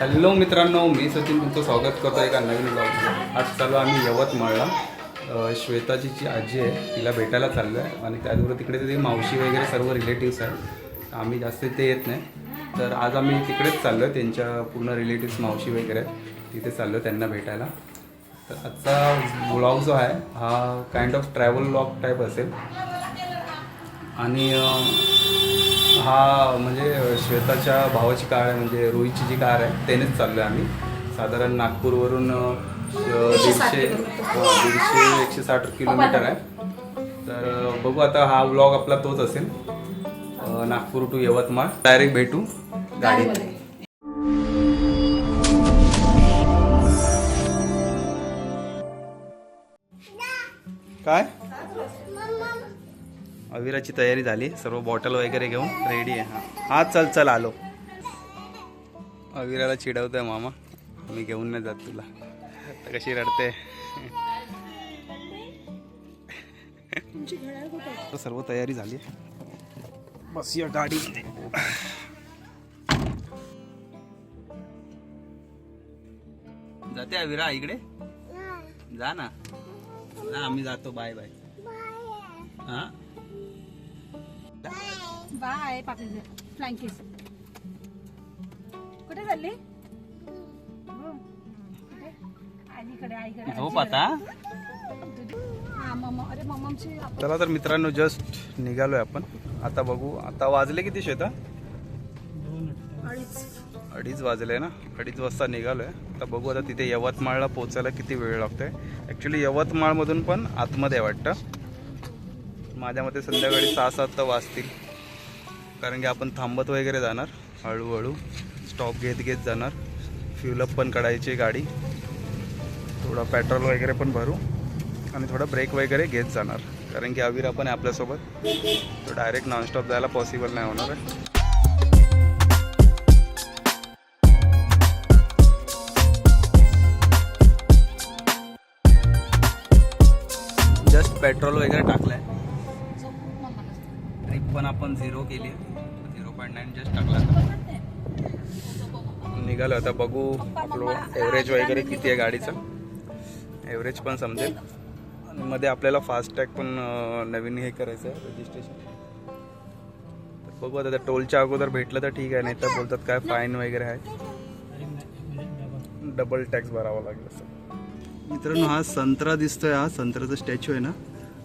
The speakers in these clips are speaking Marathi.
हॅलो मित्रांनो मी सचिन तुमचं स्वागत करतो एका नवीन ब्लॉग आज चालू आम्ही यवतमाळला श्वेताची जी आजी आहे तिला भेटायला चाललो आहे आणि त्याचबरोबर तिकडे तिथे मावशी वगैरे सर्व रिलेटिव्स आहेत. आम्ही जास्त तिथे येत नाही. तर आज आम्ही तिकडेच चाललो आहे त्यांच्या पूर्ण रिलेटिव्स मावशी वगैरे तिथे चाललो आहे त्यांना भेटायला. तर आजचा ब्लॉग जो आहे हा kind of travel blog type असेल. आणि हा म्हणजे श्वेताच्या भावाची कार आहे म्हणजे रोहितची जी कार आहे त्यानेच चाललो आहे आम्ही. साधारण नागपूरवरून दीडशे दीडशे एकशे साठ किलोमीटर आहे. तर बघू आता हा व्लॉग आपला तोच असेल. नागपूर टू यवतमाळ. डायरेक्ट भेटू गाडीत. काय? अविराची तयारी झाली. सर्व बॉटल वगैरे घेऊन रेडी आहे. हा. हा चल चल आलो. अविराला चिडवतोय मामा. मी घेऊन नाही जात तुला. तर कशी रडते? सर्व तयारी झाली. बस या गाडी. जाते अविरा इकडे? जा ना. जा आम्ही जातो. बाय. बाय. हा? पापी फ्लँकीस कुठे चालली? हो. आईकडे झोप आता. मम्मा. अरे मम्माची चला तर मित्रांनो जस्ट निघालोय आपण. आता बघू. आता वाजले किती शेता अडीच. वाजले ना? अडीच वाजता निघालोय. आता बघू आता तिथे यवतमाळला पोचायला किती वेळ लागतोय. ॲक्च्युली यवतमाळमधून पण आतमध्ये आहे वाटतं. माझ्या मते संध्याकाळी सहा सात तर वाजतील. कारण की आपण थांबत वगैरे जाणार हळूहळू स्टॉप घेत घेत जाणार. फ्युलअप पण काढायची गाडी. थोडं पेट्रोल वगैरे पण भरू आणि थोडा ब्रेक वगैरे घेत जाणार. कारण की अविरा पण आहे आपल्यासोबत. तो डायरेक्ट नॉनस्टॉप जायला पॉसिबल नाही होणार आहे. जस्ट पेट्रोल वगैरे टाकलं आहे आपण झिरो केली. झिरो पॉईंट नाईन जस्ट टाकला निघालो आता बघू आपलं एव्हरेज वगैरे किती आहे गाडीचं. एव्हरेज पण समजेल. आणि मध्ये आपल्याला फास्टॅग पण नवीन हे करायचं आहे रजिस्ट्रेशन तर बघू आता टोलच्या अगोदर भेटलं तर ठीक आहे नाही तर बोलतात काय फाईन वगैरे आहे. डबल टॅक्स भरावा लागेल असं. मित्रांनो हा संत्रा दिसतोय हा संत्र्याचा स्टॅच्यू आहे ना?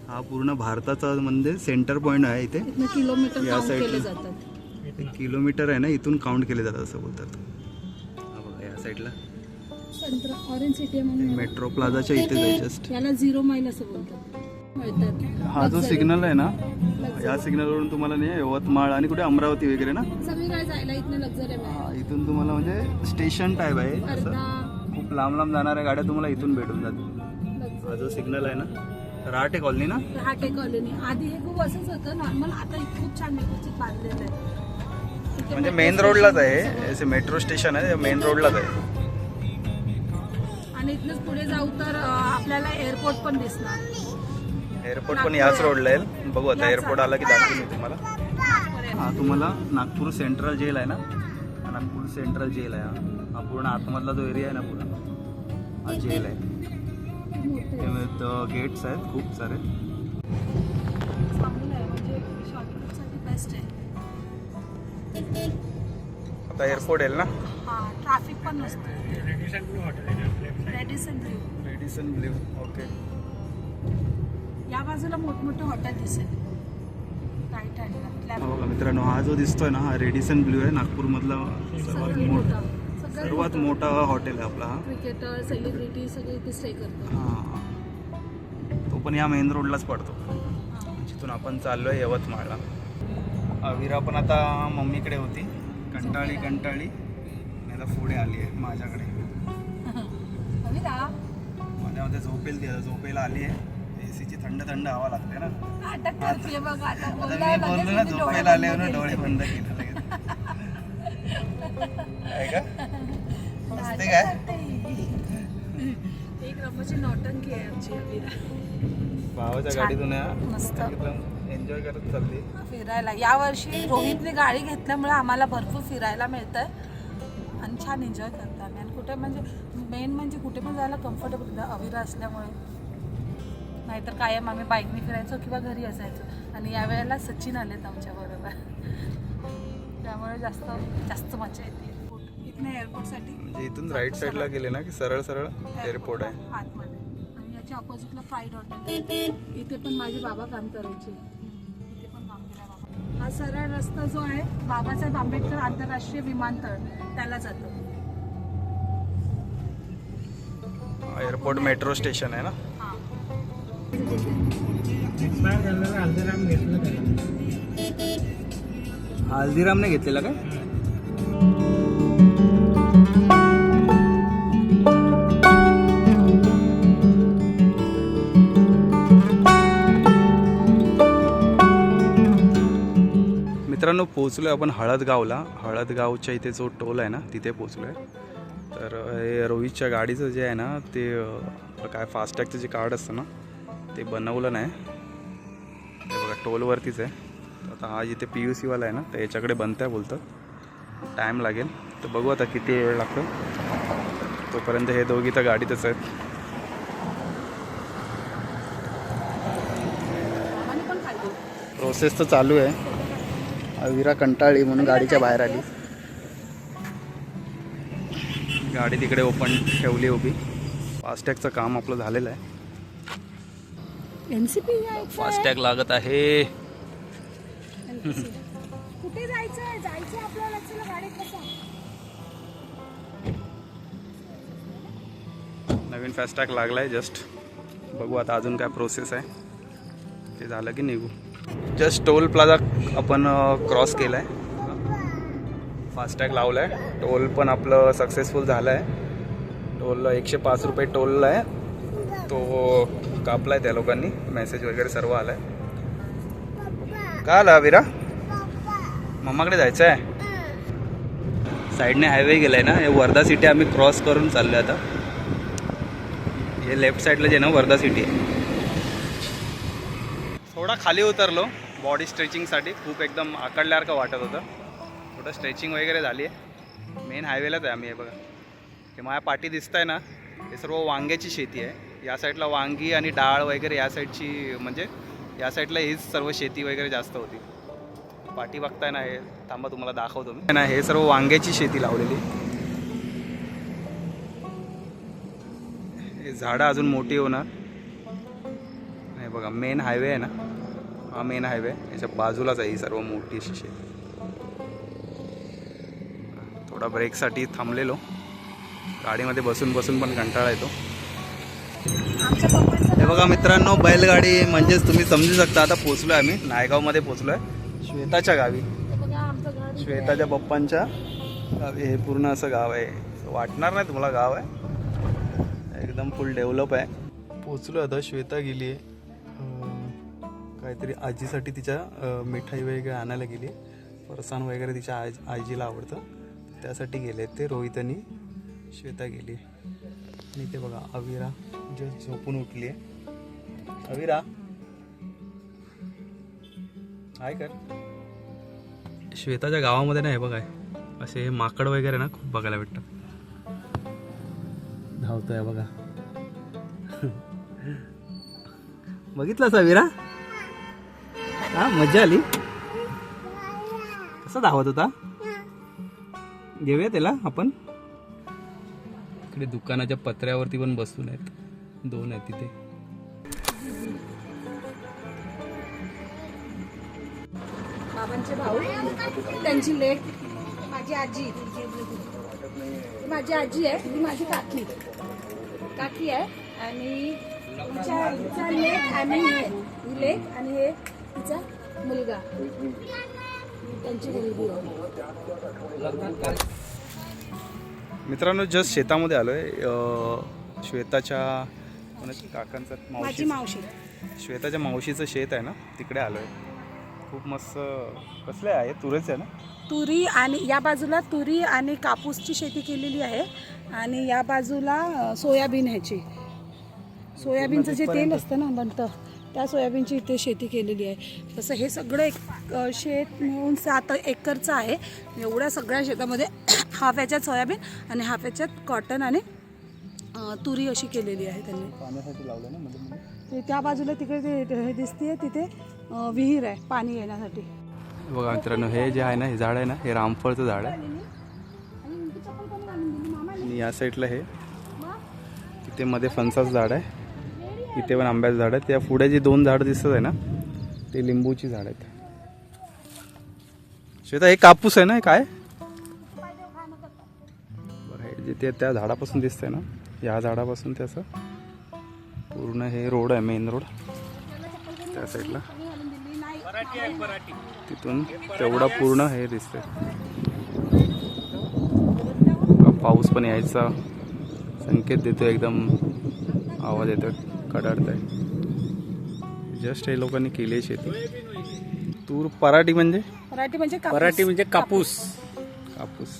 हा पूर्ण भारताचा म्हणजे सेंटर पॉईंट आहे इथे. इथनं किलोमीटर या काउंट साईडला. केले जातात. एक किलोमीटर आहे ना इथून काउंट केले जातात असं बोलतात. हा बघा या साईडला संत्रा ऑरेंज सिटी म्हणून. मेट्रो प्लाझाच्या इथे जाय जस्ट याला झिरो माईल असं बोलतात. मिळतात. हा जो सिग्नल आहे ना या सिग्नलवरून तुम्हाला नाही यवतमाळ आणि कुठे अमरावती वगैरे ना? सगळीकडे जायला इथनं लक्झरी हा, इथून तुम्हाला म्हणजे स्टेशन टाईप आहे. असं. अर्धा खूप लांब लांब जाणाऱ्या गाड्या तुम्हाला इथून भेटून जातील. हा जो सिग्नल आहे ना. रहाटे कॉलनी ना? रहाटे कॉलनी. आधी हे खूप असंच होतं नॉर्मल आता खूप छान व्यवस्थित बांधलेलं आहे. म्हणजे मेन रोडलाच आहे आहे. मेट्रो स्टेशन आहे मेन रोडलाच आहे. आणि इथनंच पुढे जाऊ तर आपल्याला एअरपोर्ट पण दिसणार. एअरपोर्ट पण याच रोडला येईल. बघू आता एअरपोर्ट आला की दाखवेन मी तुम्हाला. हा तुम्हाला नागपूर सेंट्रल जेल आहे ना? नागपूर सेंट्रल जेल आहे हा. हा पूर्ण आतमधला जो एरिया आहे ना पूर्ण हा जेल आहे. गेट्स आहेत खूप सारे. म्हणजे शॉर्टकटसाठी बेस्ट आहे. आता एअरपोर्ट येईल ना? हा ट्रॅफिक पण नसतं Radisson Blu Madison Blu okay या बाजूला मोठमोठे हॉटेल दिसेल. राईट हँडला बघा मित्रांनो हा जो दिसतोय ना हा रेडिसन ब्ल्यू आहे. नागपूरमधला सर्वात मोठा. सर्वात मोठा हॉटेल आहे आपला. हा क्रिकेटर सेलिब्रिटी सगळे इथे स्टे करतात. हा. तो पण या मेन रोडलाच पडतो. जिथून आपण चाललोय यवतमाळला. अविरा पण आता मम्मीकडे होती. कंटाळी कंटाळी. आणि आता पुढे आली आहे माझ्याकडे. अविरा. माझ्यामध्ये झोपेल ती आता झोपेला आली आहे. एसीची थंड थंड हवा लागते ना. अटक करते बघ आता आता बोलला मी बोललो ना लगेच मी डोळे झोपेला आले केले. डोळे बंद केले लगेच. आहे का? मस्ती काय? एक रमाची नौटंकी आहे आमची अविरा. भावाच्या छान. गाडीतून मस्त. एन्जॉय करत चालली. फिरायला. यावर्षी रोहितने गाडी घेतल्यामुळे आम्हाला भरपूर फिरायला मिळतंय. आणि छान एन्जॉय करतो आम्ही. आणि कुठे म्हणजे मेन म्हणजे कुठे पण जायला कम्फर्टेबल अविरा असल्यामुळे. नाहीतर कायम आम्ही बाईकने फिरायचो किंवा घरी असायचो. आणि यावेळेला सचिन आलेत आमच्याबरोबर. त्यामुळे जास्त जास्त मजा येते. इथनं म्हणजे इथून राईट साईडला गेले ना की सरळ सरळ एअरपोर्ट आहे. आतमध्ये. आणि याच्या ऑपोजिटला फ्लाईट हॉटेल इथे पण माझे बाबा काम करायचे. इथे पण काम केलं बाबा. हा सरळ रस्ता जो आहे बाबासाहेब आंबेडकर आंतरराष्ट्रीय विमानतळ त्याला जातो. एअरपोर्ट मेट्रो स्टेशन आहे ना? हा. हल्दीरामने घेतलेला काय? मित्रांनो पोचलो आहे आपण हळदगावला. हळदगावच्या इथे जो टोल आहे ना तिथे पोचलो आहे तर हे रोहितच्या गाडीचं जे आहे ना ते काय फास्टॅगचं जे कार्ड असतं ना ते बनवलं नाही. हे बघा टोलवरतीच आहे. आता हा जिथे पी यू सीवाला आहे ना तर याच्याकडे बनत आहे बोलतात टाईम लागेल. तर बघू आता किती वेळ लागतो. तोपर्यंत हे दोघी तर गाडीतच आहेत. प्रोसेस तर चालू आहे. अविरा कंटाळली म्हणून गाडीच्या बाहेर आली. गाडी तिकडे ओपन ठेवली उभी. फास्टॅगचं काम आपलं झालेलं आहे. एन सी पी फास्टॅग लागत आहे. कुठे जायचं जायचं आपल्याला कसा? नवीन फास्टॅग लागला आहे जस्ट बघू आता अजून काय प्रोसेस आहे. ते झालं की निघू. जस्ट टोल प्लाझा आपण क्रॉस केला आहे फास्टॅग लावला आहे टोल पण आपलं सक्सेसफुल झालं आहे टोल एकशे पाच रुपये टोलला आहे. तो कापला आहे त्या लोकांनी. मेसेज वगैरे सर्व आला आहे का आला विरा मम्माकडे जायचं आहे साईडने हायवे गेला आहे ना? हे वर्धा सिटी आम्ही क्रॉस करून चाललो आता. हे लेफ्ट साईडला जे ना वर्धा सिटी आहे थोडा खाली उतरलो बॉडी स्ट्रेचिंगसाठी खूप एकदम आकडल्यासारखं वाटत होतं. थोडं स्ट्रेचिंग वगैरे झाली आहे मेन हायवेलाच आहे आम्ही हे बघा. हे माझ्या पाठी दिसत आहे ना हे सर्व वांग्याची शेती आहे. या साईडला वांगी आणि डाळ वगैरे या साईडची म्हणजे या साईडला हीच सर्व शेती वगैरे जास्त होती. पाठी बघताय ना हे थांबा तुम्हाला दाखवतो मी. ना हे सर्व वांग्याची शेती लावलेली. हे झाडं अजून मोठी होणार. नाही बघा मेन हायवे आहे ना. हा मेन हायवे याच्या बाजूलाच आहे ही सर्व मोठी अशी शेती थोडा ब्रेकसाठी थांबलेलो. गाडीमध्ये बसून बसून पण कंटाळा येतो. हे बघा मित्रांनो बैलगाडी म्हणजेच तुम्ही समजू शकता आता पोचलो आहे आम्ही. नायगावमध्ये पोचलो आहे श्वेताच्या गावी. श्वेताच्या पप्पांच्या गावी. हे पूर्ण असं गाव आहे. वाटणार नाही तुम्हाला गाव आहे. एकदम फुल डेव्हलप आहे. पोचलो आता श्वेता गेली आहे काहीतरी आजीसाठी तिच्या मिठाई वगैरे आणायला गेली. फरसाण वगैरे तिच्या आज आजीला आवडतं. त्यासाठी गेले ते. रोहित आणि श्वेता गेली. आणि ते बघा अविरा जस्ट झोपून उठली आहे अविरा. हाय कर. श्वेताच्या गावामध्ये नाही बघाय असे माकड वगैरे ना खूप बघायला भेटतात. धावतोय बघा. बघितलं सविरा हा मजा आली. कसा धावत होता? घेऊया त्याला आपण. इकडे दुकानाच्या पत्र्यावरती पण बसून आहेत. दोन आहेत तिथे. बाबांचे भाऊ त्यांची लेक माझी आजी. माझी आजी आहे ही माझी काकी. काकी आहे आणि लेक आणि हे ही लेक आणि हे तिचा मुलगा. त्यांची मुलगी. आहे मित्रांनो जस्ट शेतामध्ये आलोय. अं, श्वेताच्या कोणाच्या काकांचं माझी मावशी. मावशी श्वेताच्या मावशीचं शेत आहे ना? तिकडे आलोय. खूप मस्त कसले आहे? तुरेच आहे ना? तुरी आणि या बाजूला तुरी आणि कापूसची शेती केलेली आहे. आणि या बाजूला अ, सोयाबीन ह्याची. सोयाबीनचं जे तेल असतं ना बनतं त्या सोयाबीनची इथे शेती केलेली आहे. तसं हे सगळं एक शेत मिळून सात एकरचं आहे. एवढ्या सगळ्या शेतामध्ये हाफ याच्यात सोयाबीन आणि हाफ याच्यात कॉटन आणि अ, तुरी अशी केलेली आहे त्यांनी. पाण्यासाठी लावलं ना मध्ये ते त्या बाजूला तिकडे ते हे दिसते तिथे विहीर आहे पाणी येण्यासाठी. बघा मित्रांनो हे जे आहे ना हे झाड आहे ना हे रामफळचं झाड आहे. आणि या साईडला हे इथे मध्ये फणसाचं झाड आहे. इथे पण आंब्याचं झाड आहे त्या पुढे जे दोन झाड दिसत आहे ना ते लिंबूची झाड आहेत. श्वेता हे कापूस आहे ना काय? बघा जे ते त्या झाडापासून दिसतंय ना या झाडापासून त्याचं पूर्ण हे रोड आहे मेन रोड. त्या साईडला तिथून तेवढा पूर्ण हे दिसतंय. पाऊस पण यायचा. संकेत देतो एकदम आवाज येतो कडाडत आहे जस्ट हे लोकांनी केली आहे शेती. तूर पराठी म्हणजे? मराठी म्हणजे कापूस. पराठी म्हणजे कापूस. कापूस.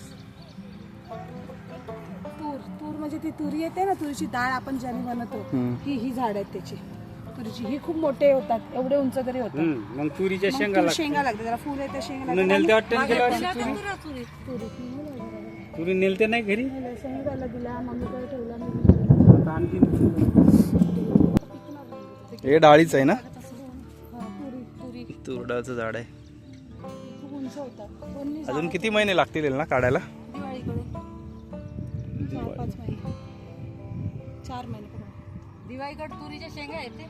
तूर. तूर म्हणजे ती तुरी येते ना तुरीची डाळ आपण ज्याने बनवतो. ही ही झाड आहेत त्याची. तुरीची ही खूप मोठे होतात एवढे उंच तरी होतात. मग तुरीच्या शेंगा शेंगा लागतात त्याला फुल येते शेंगा तुरी? नेलते नाही घरी? शेंगाला दिला मम्मीकडे ठेवला आणखी हे डाळीच आहे ना? हा, तुरी तुरी तुरडाचं झाड आहे अजून किती महिने लागतील ना काढायला? दिवाळीकडे. चार महिने. दिवाळीकडे तुरीच्या शेंगा आहेत ते?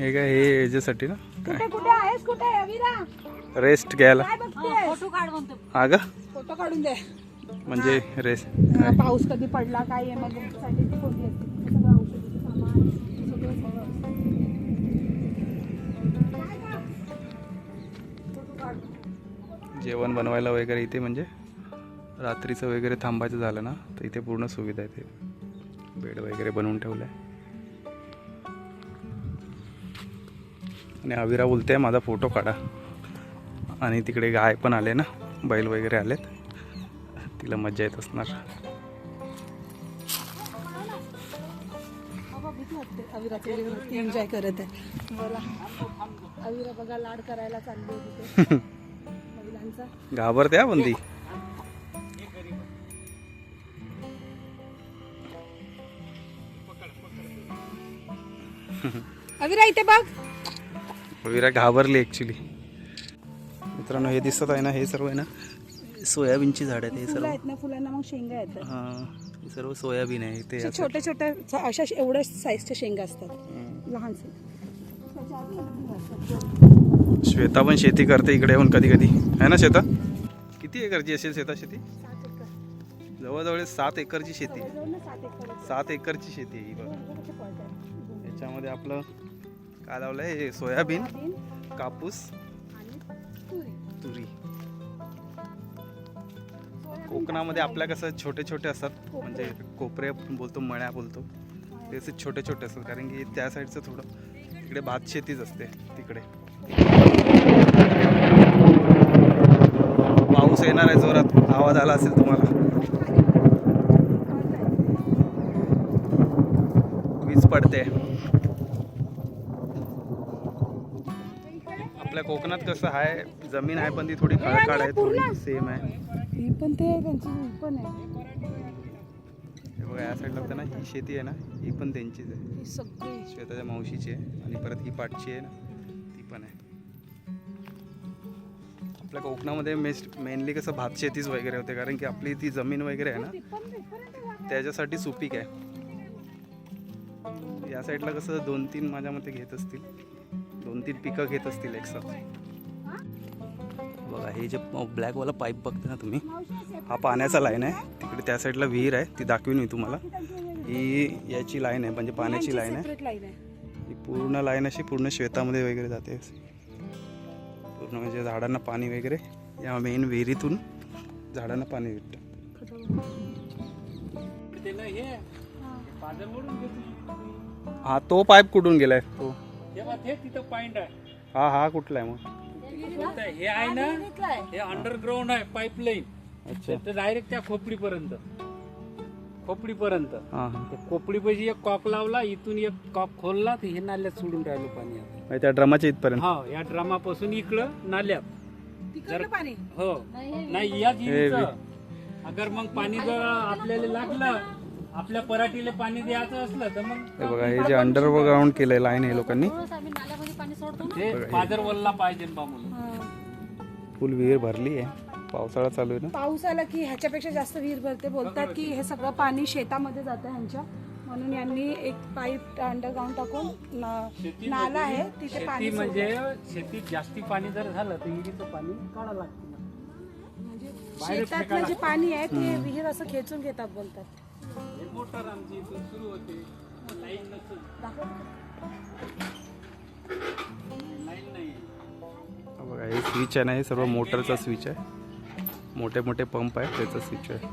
हे काय हे याच्यासाठी ना? कुठे कुठे आहेस? कुठे आहे, अविरा रेस्ट घ्यायला. फोटो काढ म्हणतो. हा ग फोटो काढून दे. म्हणजे रेस्ट पाऊस कधी पडला काय ती जेवण बनवायला वगैरे इथे म्हणजे रात्रीचं वगैरे थांबायचं झालं ना तर इथे पूर्ण सुविधा आहे ते. बेड वगैरे बनवून ठेवलं आहे आणि अविरा बोलते माझा फोटो काढा. आणि तिकडे गाय पण आले ना बैल वगैरे आलेत. तिला मजा येत असणार. एन्जॉय करत आहे. बघा लाड करायला घाबरते हा बंदी. अविरा इथे बघ. अविरा घाबरली ॲक्च्युली मित्रांनो हे दिसत आहे ना हे सर्व आहे ना सोयाबीनची झाड आहेत हे सर्व. आहेत ना फुलांना मग शेंगा येतात हा हे सर्व सोयाबीन आहे ते छोट्या छोट्या अशा एवढ्या साईजच्या शेंगा असतात. लहान श्वेता पण शेती करते इकडे येऊन कधी कधी. आहे ना शेता किती एकरची असेल शेता शेती? जवळजवळ सात एकरची शेती सात एकरची शेती आहे ही बघा. याच्यामध्ये आपलं काय लावलं आहे हे सोयाबीन कापूस तुरी. कोकणामध्ये आपल्या कसं छोटे छोटे असतात. म्हणजे कोपरे आपण बोलतो मळ्या बोलतो. ते असे छोटे छोटे असतात. कारण की त्या साईडचं थोडं इकडे भात शेतीच असते तिकडे. पाऊस येणार आहे जोरात आवाज आला असेल तुम्हाला. वीज पडते. आपल्या कोकणात कसं आहे जमीन आहे पण ती थोडी खडकाळ आहे थोडी सेम आहे. पण ते त्यांची पण आहे. या साईडला होतं ना ही शेती आहे ना ही पण त्यांचीच आहे. ही सगळी. श्वेताच्या मावशीची आहे आणि परत ही पाठची आहे ना ती पण आहे. आपल्या कोकणामध्ये मेस्ट मेनली कसं भात शेतीच वगैरे होते कारण की आपली ती जमीन वगैरे आहे ना त्याच्यासाठी सुपीक आहे. या साईडला कसं दोन तीन माझ्या मते घेत असतील. दोन तीन पिकं घेत असतील एक साथ बघा हे जे ब्लॅकवाला पाईप बघते ना तुम्ही हा पाण्याचा लाईन आहे. तिकडे त्या साईडला विहीर आहे ती दाखवीन मी तुम्हाला. ही याची लाईन आहे म्हणजे पाण्याची लाईन आहे. ही पूर्ण लाईन अशी पूर्ण शेतामध्ये वगैरे जाते. पूर्ण म्हणजे झाडांना पाणी वगैरे या मेन विहिरीतून झाडांना पाणी भेटतं. हे हा तो पाईप कुठून गेलाय? तो. तेव्हा ते तिथं पॉइंट आहे. हा हा कुठला आहे मग? हे आहे ना? हे अंडरग्राऊंड आहे पाईपलाईन अच्छा. तर डायरेक्ट त्या खोपडीपर्यंत. खोपडीपर्यंत. हां हां. त्या खोपडीपाशी एक कॉक लावला इथून एक कॉक खोलला तर हे नाल्यात सोडून राहिलो पाणी आता. म्हणजे त्या ड्रमाच्या इथपर्यंत. हा या ड्रामापासून इकडं नाल्यात. तिकडलं पाणी? हो. नाही याच विहिरीचं. अगर मग पाणी जर आपल्याला लागलं आपल्या पराठीला पाणी द्यायचं असलं तर मग हे बघा हे जे अंडरग्राऊंड केलंय लाईन हे लोकांनी. ते पाजर वल्ला पाहिजे बा म्हणून. फुल विहीर भरली आहे. पावसाळा चालू आहे ना? पाऊस आला की ह्याच्यापेक्षा जास्त विहीर भरते बोलतात की हे सगळं पाणी शेतामध्ये जातं ह्यांच्या. म्हणून यांनी एक पाईप अंडरग्राऊंड टाकून न- नाला आहे तिथे पाणी शेती म्हणजे शेतीत जास्ती पाणी जर झालं तर विहिरीचं पाणी काढा लागतं सोडतात. शेतातलं जे पाणी आहे ते विहीर असं खेचून घेतात बोलतात. हे मोटर आमची इथून सुरू होते. लाईन नसून बघा हे स्विच आहे ना हे सर्व मोटरचा स्विच आहे. मोठे मोठे पंप आहे त्याचा स्विच आहे.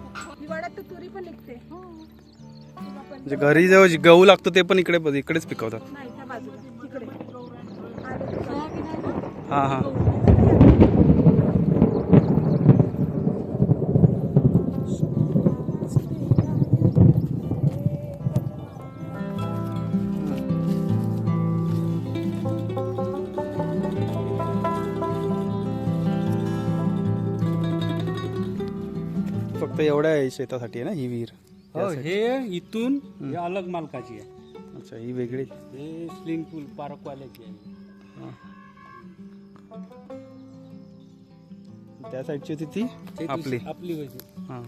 म्हणजे घरी जेव्हा जे गहू लागतो ते पण इकडे इकडेच पिकवतात. हां हां. एवढ्या आहे शेतासाठी आहे ना ही विहीर? हो हे इथून हे अलग मालकाची आहे. अच्छा ही वेगळी. हे स्विमिंग पूल पार्कवाल्याची आहे. हां. त्या साईडची होती ती? ते आपली. आपली होती. हां.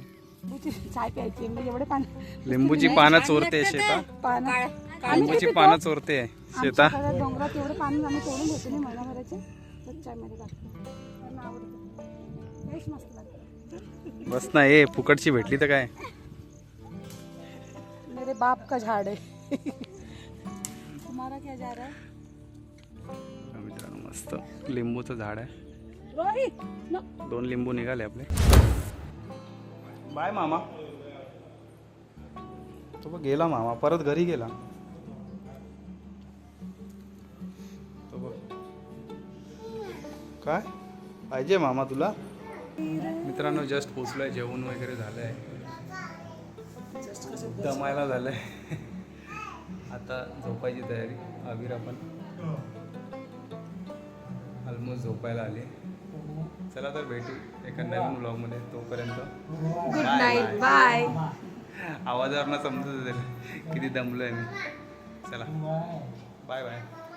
लिंबूची चाय प्यायची म्हणजे एवढे पाणी लिंबूची पानं चोरते शेता पानं लिंबूची पानं चोरते शेता डोंगरात एवढे पाणी आम्ही तोडून घेतो ना महिनाभराचे तर चायमध्ये टाकतो त्यांना आवडतं तेच मस्त बस ना ए फुकटची भेटली तर काय? मेरे बाप का झाड. है तुम्हारा क्या जा रहा है मित्रांनो मस्त. लिंबूचं झाड आहे. दोन लिंबू निघाले आपले. बाय मामा. तो बघ गेला मामा परत घरी गेला. तो बघ. काय? पाहिजे मामा तुला? मित्रांनो जस्ट पोचलोय जेवण वगैरे झालंय. दमायला झालंय. आता झोपायची तयारी. आविर आपण ऑलमोस्ट झोपायला आले. चला तर भेटू एका नवीन ब्लॉगमध्ये तोपर्यंत. गुड नाईट बाय आवाजावरनं समजत असेल किती दमलोय मी. चला. Bye bye